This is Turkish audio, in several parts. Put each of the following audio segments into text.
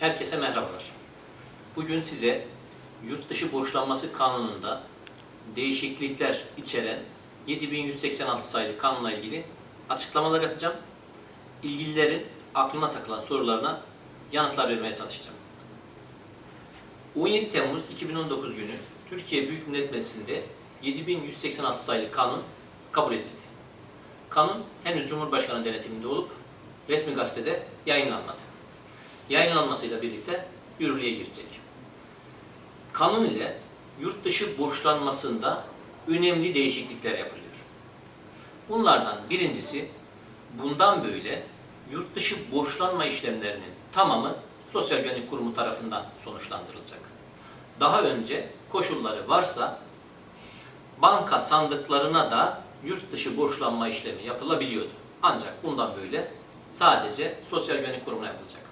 Herkese merhabalar. Bugün size yurt dışı borçlanması kanununda değişiklikler içeren 7186 sayılı kanunla ilgili açıklamalar yapacağım. İlgililerin aklına takılan sorularına yanıtlar vermeye çalışacağım. 17 Temmuz 2019 günü Türkiye Büyük Millet Meclisi'nde 7186 sayılı kanun kabul edildi. Kanun henüz Cumhurbaşkanı denetiminde olup resmi gazetede yayınlanmadı. Yayınlanmasıyla birlikte yürürlüğe girecek. Kanun ile yurt dışı borçlanmasında önemli değişiklikler yapılıyor. Bunlardan birincisi bundan böyle yurt dışı borçlanma işlemlerinin tamamı Sosyal Güvenlik Kurumu tarafından sonuçlandırılacak. Daha önce koşulları varsa banka sandıklarına da yurt dışı borçlanma işlemi yapılabiliyordu. Ancak bundan böyle sadece Sosyal Güvenlik Kurumu'na yapılacak.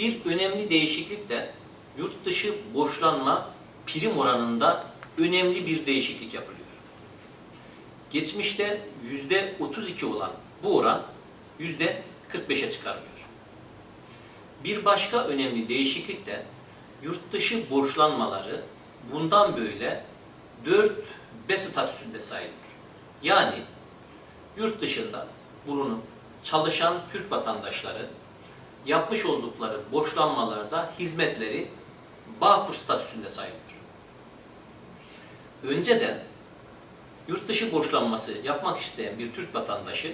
Bir önemli değişiklik de yurt dışı borçlanma prim oranında önemli bir değişiklik yapılıyor. Geçmişte yüzde 32 olan bu oran yüzde 45'e çıkarılıyor. Bir başka önemli değişiklik de yurt dışı borçlanmaları bundan böyle 4B statüsünde sayılıyor. Yani yurt dışında bulunup çalışan Türk vatandaşları yapmış oldukları borçlanmalarda hizmetleri Bağkur statüsünde sayılıyor. Önceden yurt dışı borçlanması yapmak isteyen bir Türk vatandaşı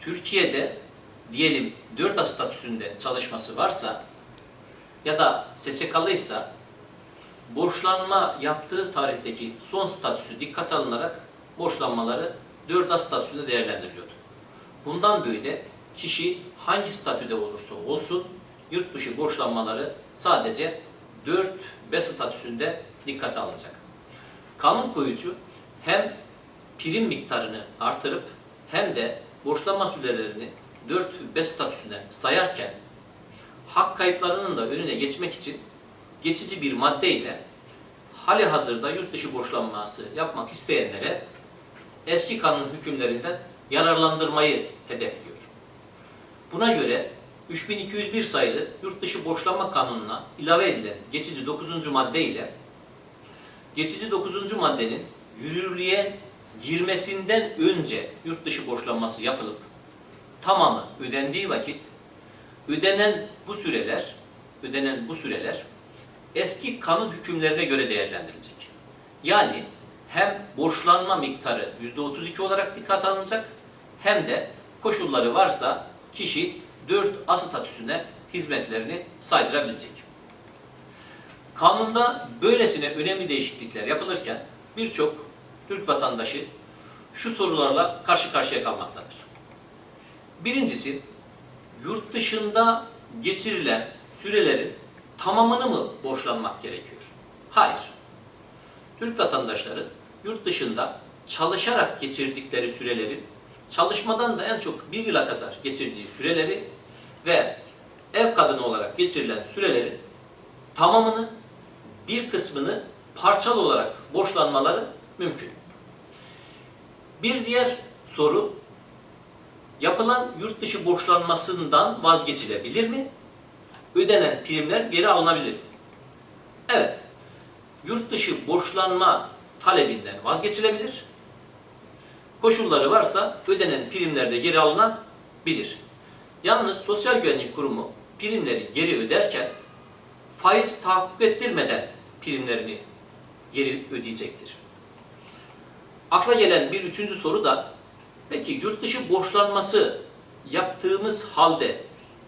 Türkiye'de diyelim 4A statüsünde çalışması varsa ya da SSK'lıysa borçlanma yaptığı tarihteki son statüsü dikkate alınarak borçlanmaları 4A statüsünde değerlendiriliyordu. Bundan böyle kişi hangi statüde olursa olsun yurt dışı borçlanmaları sadece 4B statüsünde dikkate alınacak. Kanun koyucu hem prim miktarını artırıp hem de borçlanma sürelerini 4B statüsüne sayarken hak kayıplarının da önüne geçmek için geçici bir madde ile hali hazırda yurt dışı borçlanması yapmak isteyenlere eski kanun hükümlerinden yararlandırmayı hedefliyor. Buna göre 3201 sayılı yurt dışı borçlanma kanununa ilave edilen geçici 9. madde ile geçici 9. maddenin yürürlüğe girmesinden önce yurt dışı borçlanması yapılıp tamamı ödendiği vakit ödenen bu süreler ödenen bu süreler eski kanun hükümlerine göre değerlendirilecek. Yani hem borçlanma miktarı %32 olarak dikkate alınacak hem de koşulları varsa kişi 4A statüsüne hizmetlerini saydırabilecek. Kanunda böylesine önemli değişiklikler yapılırken birçok Türk vatandaşı şu sorularla karşı karşıya kalmaktadır. Birincisi, yurt dışında geçirilen sürelerin tamamını mı borçlanmak gerekiyor? Hayır. Türk vatandaşları yurt dışında çalışarak geçirdikleri sürelerin çalışmadan da en çok bir yıla kadar geçirdiği süreleri ve ev kadını olarak geçirilen sürelerin tamamını bir kısmını parçalı olarak borçlanmaları mümkün. Bir diğer soru yapılan yurt dışı borçlanmasından vazgeçilebilir mi? Ödenen primler geri alınabilir mi? Evet. Yurt dışı borçlanma talebinden vazgeçilebilir. Koşulları varsa ödenen primler de geri alınabilir. Yalnız Sosyal Güvenlik Kurumu primleri geri öderken faiz tahakkuk ettirmeden primlerini geri ödeyecektir. Akla gelen bir üçüncü soru da peki yurt dışı borçlanması yaptığımız halde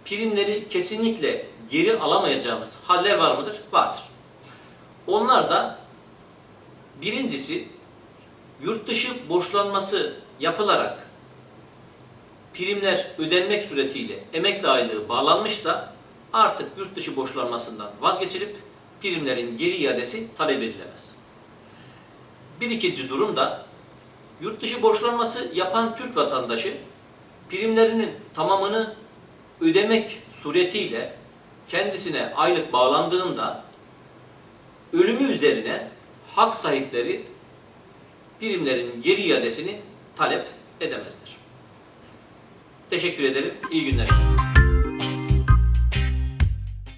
primleri kesinlikle geri alamayacağımız haller var mıdır? Vardır. Onlar da birincisi yurt dışı borçlanması yapılarak primler ödenmek suretiyle emekli aylığı bağlanmışsa artık yurt dışı borçlanmasından vazgeçilip primlerin geri iadesi talep edilemez. Bir ikinci durum da yurt dışı borçlanması yapan Türk vatandaşı primlerinin tamamını ödemek suretiyle kendisine aylık bağlandığında ölümü üzerine hak sahipleri primlerin geri iadesini talep edemezler. Teşekkür ederim. İyi günler.